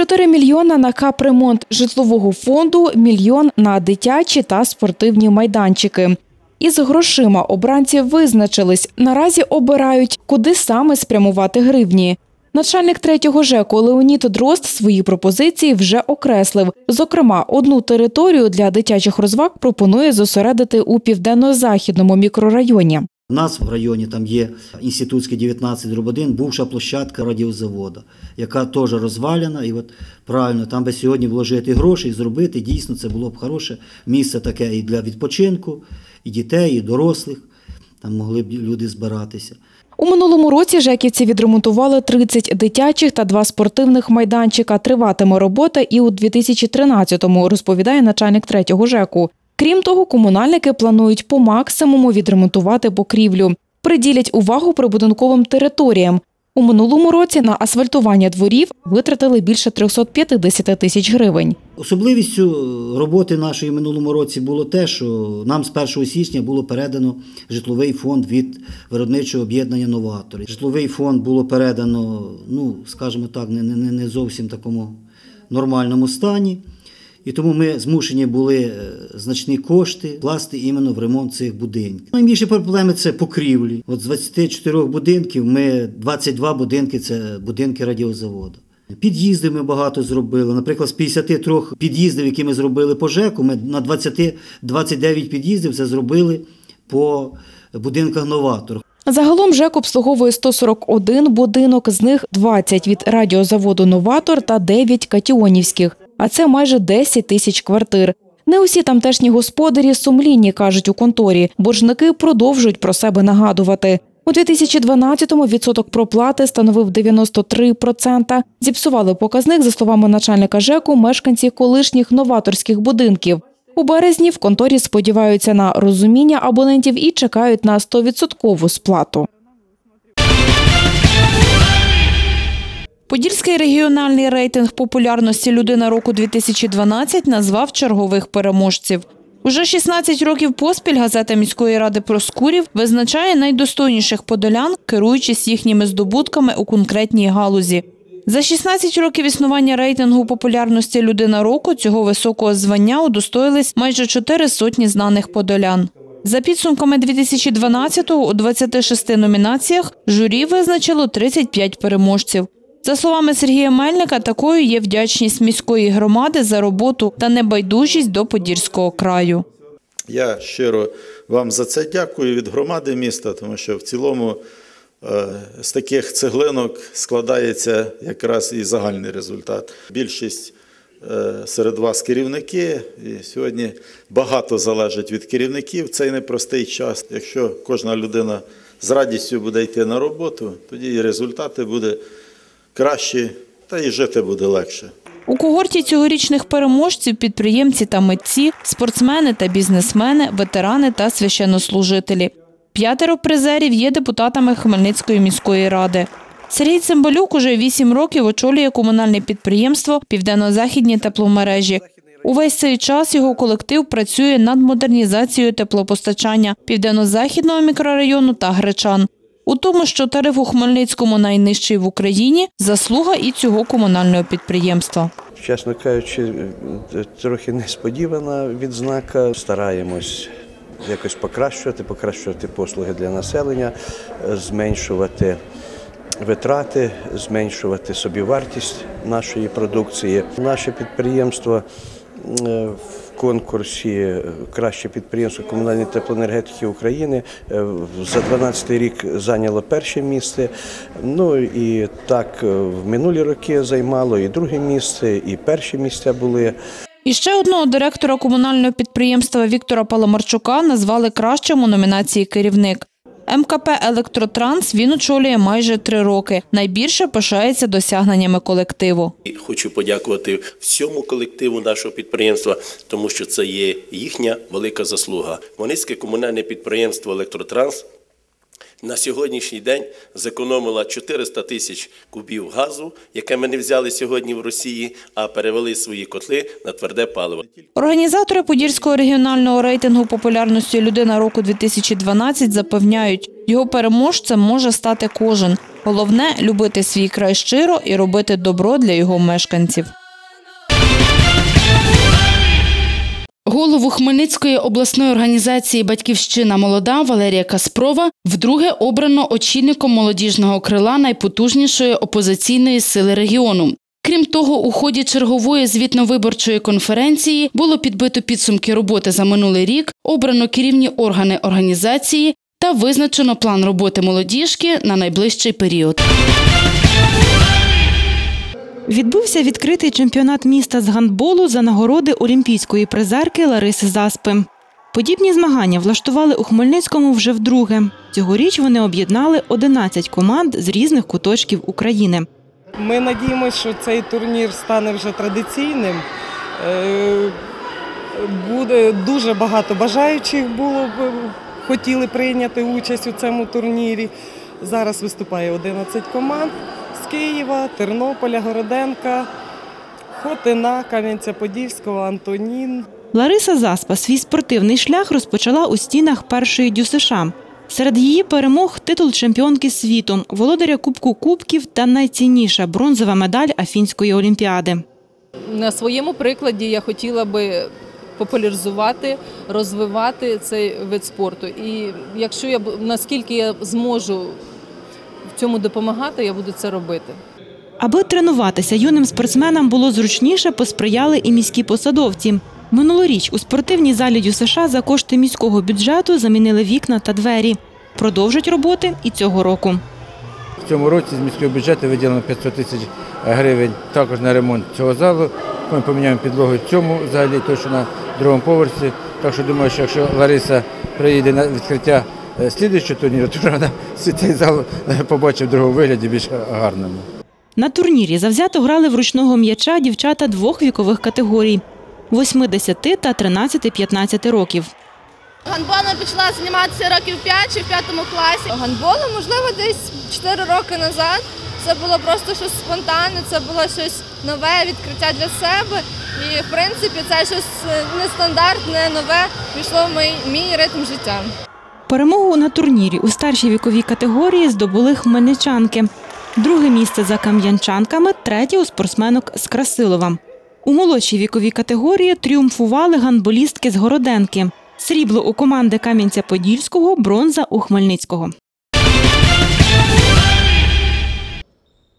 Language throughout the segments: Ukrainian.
4 мільйона на капремонт житлового фонду, мільйон на дитячі та спортивні майданчики. Із грошима обранці визначились. Наразі обирають, куди саме спрямувати гривні. Начальник третього ЖЕКу Леонід Дрозд свої пропозиції вже окреслив. Зокрема, одну територію для дитячих розваг пропонує зосередити у південно-західному мікрорайоні. У нас в районі там є інститутський 19 дроб 1, бувша площадка радіозаводу, яка теж розвалена. І от правильно, там би сьогодні вложити гроші і зробити, дійсно, це було б хороше місце таке і для відпочинку, і дітей, і дорослих. Там могли б люди збиратися. У минулому році жеківці відремонтували 30 дитячих та два спортивних майданчика. Триватиме робота і у 2013-му, розповідає начальник третього ЖЕКу. Крім того, комунальники планують по максимуму відремонтувати покрівлю. Приділять увагу прибудинковим територіям. У минулому році на асфальтування дворів витратили більше 350 тисяч гривень. Особливістю роботи нашої минулому році було те, що нам з 1 січня було передано житловий фонд від виробничого об'єднання новатори. Житловий фонд було передано, ну скажімо так, не, не, не зовсім такому нормальному стані. І тому ми змушені були е, значні кошти вкласти іменно в ремонт цих будинків. Найбільші проблеми це покрівлі. От з 24 будинків ми 22 будинки це будинки радіозаводу. Під'їзди ми багато зробили. Наприклад, з 53 під'їздів, які ми зробили по ЖЕКу, ми на 20, 29 під'їздів це зробили по будинках новатор. Загалом ЖЕК обслуговує 141 будинок, з них 20 від радіозаводу «Новатор» та 9 катіонівських, а це майже 10 тисяч квартир. Не усі тамтешні господарі сумлінні, кажуть у конторі. Боржники продовжують про себе нагадувати. У 2012-му відсоток проплати становив 93%. Зіпсували показник, за словами начальника ЖЕКу, мешканці колишніх новаторських будинків. У березні в конторі сподіваються на розуміння абонентів і чекають на 100% сплату. Подільський регіональний рейтинг популярності людина року 2012 назвав чергових переможців. Уже 16 років поспіль газета міської ради Проскурів визначає найдостойніших подолян, керуючись їхніми здобутками у конкретній галузі. За 16 років існування рейтингу популярності людина року цього високого звання удостоїлись майже чотири сотні знаних подолян. За підсумками 2012-го у 26 номінаціях журі визначило 35 переможців. За словами Сергія Мельника, такою є вдячність міської громади за роботу та небайдужість до Подільського краю. Я щиро вам за це дякую від громади міста, тому що в цілому е, з таких цеглинок складається якраз і загальний результат. Більшість е, серед вас керівники, і сьогодні багато залежить від керівників. Цей непростий час. Якщо кожна людина з радістю буде йти на роботу, тоді і результати буде кращі, та і жити буде легше. У когорті цьогорічних переможців підприємці та митці, спортсмени та бізнесмени, ветерани та священнослужителі. П'ятеро призерів є депутатами Хмельницької міської ради. Сергій Цимбалюк уже вісім років очолює комунальне підприємство Південно-Західні тепломережі. Увесь цей час його колектив працює над модернізацією теплопостачання південно-західного мікрорайону та Гречан. У тому, що тариф у Хмельницькому найнижчий в Україні, заслуга і цього комунального підприємства. Чесно кажучи, трохи несподівана відзнака. Стараємось якось покращувати, покращувати послуги для населення, зменшувати витрати, зменшувати собівартість нашої продукції. Наше підприємство е, в конкурсі Краще підприємство комунальної теплоенергетики України е, за 12 рік зайняло перше місце. Ну і так е, в минулі роки займало і друге місце, і перші місця були. І ще одного директора комунального підприємства Віктора Паламарчука назвали кращим у номінації керівник. МКП Електротранс він очолює майже три роки. Найбільше пишається досягненнями колективу. Хочу подякувати всьому колективу нашого підприємства, тому що це є їхня велика заслуга. Воницьке комунальне підприємство Електротранс на сьогоднішній день зекономила 400 тисяч кубів газу, яке ми не взяли сьогодні в Росії, а перевели свої котли на тверде паливо. Організатори Подільського регіонального рейтингу популярності людина року 2012 запевняють, його переможцем може стати кожен. Головне любити свій край щиро і робити добро для його мешканців. Голову Хмельницької обласної організації Батьківщина молода Валерія Каспрова вдруге обрано очільником молодіжного крила найпотужнішої опозиційної сили регіону. Крім того, у ході чергової звітно-виборчої конференції було підбито підсумки роботи за минулий рік, обрано керівні органи організації та визначено план роботи молодіжки на найближчий період. Відбувся відкритий чемпіонат міста з гандболу за нагороди олімпійської призерки Лариси Заспи. Подібні змагання влаштували у Хмельницькому вже вдруге. Цьогоріч вони об'єднали 11 команд з різних куточків України. Ми надіємося, що цей турнір стане вже традиційним. Е, Буде дуже багато бажаючих було б хотіли прийняти участь у цьому турнірі. Зараз виступає 11 команд Києва, Тернополя, Городенка, Хотина, Кам'янця-Подільського, Антонін. Лариса Заспа свій спортивний шлях розпочала у стінах першої ДЮСШ. Серед її перемог титул чемпіонки світу, володаря Кубку Кубків та найцінніша бронзова медаль Афінської олімпіади. На своєму прикладі я хотіла би популяризувати, розвивати цей вид спорту. І якщо я б- наскільки я зможу цьому допомагати, я буду це робити. Аби тренуватися юним спортсменам було зручніше, посприяли і міські посадовці. Минулоріч у спортивній залі ДЮСШ за кошти міського бюджету замінили вікна та двері. Продовжать роботи і цього року. В цьому році з міського бюджету виділено 500 тисяч гривень також на ремонт цього залу. Ми поміняємо підлогу в цьому залі, той, що на другому поверсі. Так що думаю, що якщо Лариса приїде на відкриття е, слідуючого турніру, то вона цей зал е, побачить в другому вигляді більш гарному. На турнірі завзято грали в ручного м'яча дівчата двох вікових категорій – 80 та 13-15 років. Гандболом почала займатися років 5 чи в п'ятому класі. Гандболом, можливо, десь 4 роки назад. Це було просто щось спонтанне, це було щось нове, відкриття для себе. І в принципі це щось е, нестандартне, нове пішло в мій, мій ритм життя. Перемогу на турнірі у старшій віковій категорії здобули хмельничанки. Друге місце за кам'янчанками, третє у спортсменок з Красилова. У молодшій віковій категорії тріумфували гандболістки з Городенки. Срібло у команди Кам'янця-Подільського, бронза у Хмельницького.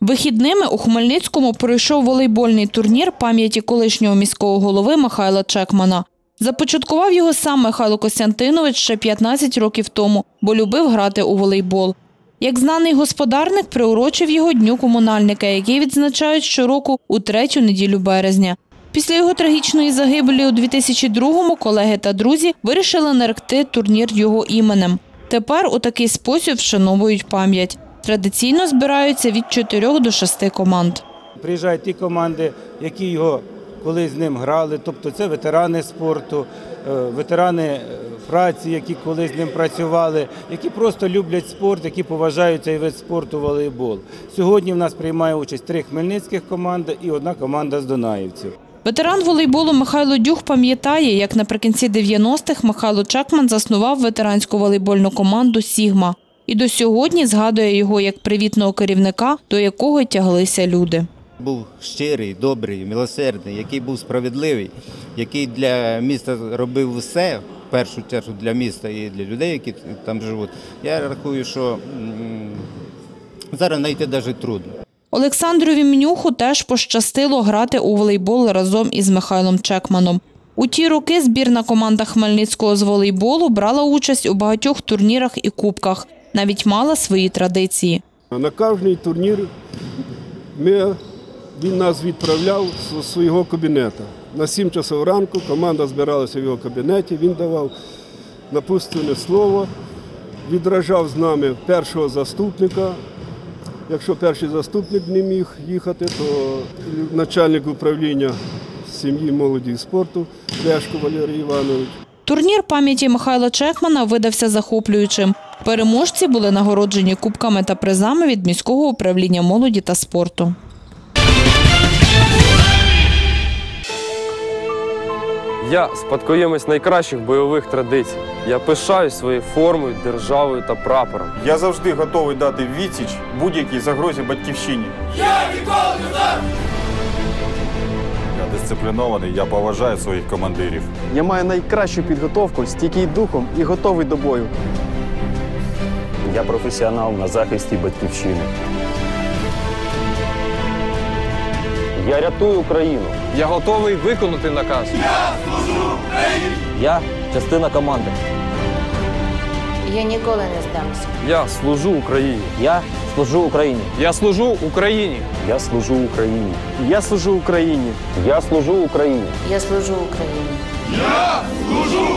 Вихідними у Хмельницькому пройшов волейбольний турнір пам'яті колишнього міського голови Михайла Чекмана. Започаткував його сам Михайло Костянтинович ще 15 років тому, бо любив грати у волейбол. Як знаний господарник приурочив його дню комунальника, який відзначають щороку у третю неділю березня. Після його трагічної загибелі у 2002-му колеги та друзі вирішили наректи турнір його іменем. Тепер у такий спосіб вшановують пам'ять. Традиційно збираються від 4 до 6 команд. Приїжджають ті команди, які його колись з ним грали, тобто це ветерани спорту, е, ветерани е, праці, які колись з ним працювали, які просто люблять спорт, які поважають цей вид спорту волейбол. Сьогодні в нас приймає участь три хмельницьких команди і одна команда з Донаївців. Ветеран волейболу Михайло Дюх пам'ятає, як наприкінці 90-х Михайло Чекман заснував ветеранську волейбольну команду Сігма. І до сьогодні згадує його як привітного керівника, до якого тяглися люди. Був щирий, добрий, милосердний, який був справедливий, який для міста робив все, в першу чергу для міста і для людей, які там живуть. Я рахую, що зараз знайти навіть трудно. Олександру Вімнюху теж пощастило грати у волейбол разом із Михайлом Чекманом. У ті роки збірна команда Хмельницького з волейболу брала участь у багатьох турнірах і кубках, навіть мала свої традиції. На кожний турнір ми, він нас відправляв з свого кабінету. На 7 часов ранку команда збиралася в його кабінеті, він давав напутственне слово, відражав з нами першого заступника. Якщо перший заступник не міг їхати, то начальник управління сім'ї, молоді і спорту Лешко Валерій Іванович. Турнір пам'яті Михайла Чекмана видався захоплюючим. Переможці були нагороджені кубками та призами від міського управління молоді та спорту. Я спадкоємець найкращих бойових традицій. Я пишаюсь своєю формою, державою та прапором. Я завжди готовий дати відсіч будь-якій загрозі батьківщині. Я дисциплінований, я поважаю своїх командирів. Я маю найкращу підготовку, стійкий духом і готовий до бою. Я професіонал на захисті батьківщини. Я рятую Україну. Я готовий виконати наказ. Я частина команди. Я ніколи не здамся. Я служу Україні. Я служу Україні. Я служу Україні. Я служу Україні. Я служу Україні. Я служу Україні. Я служу Україні. Я служу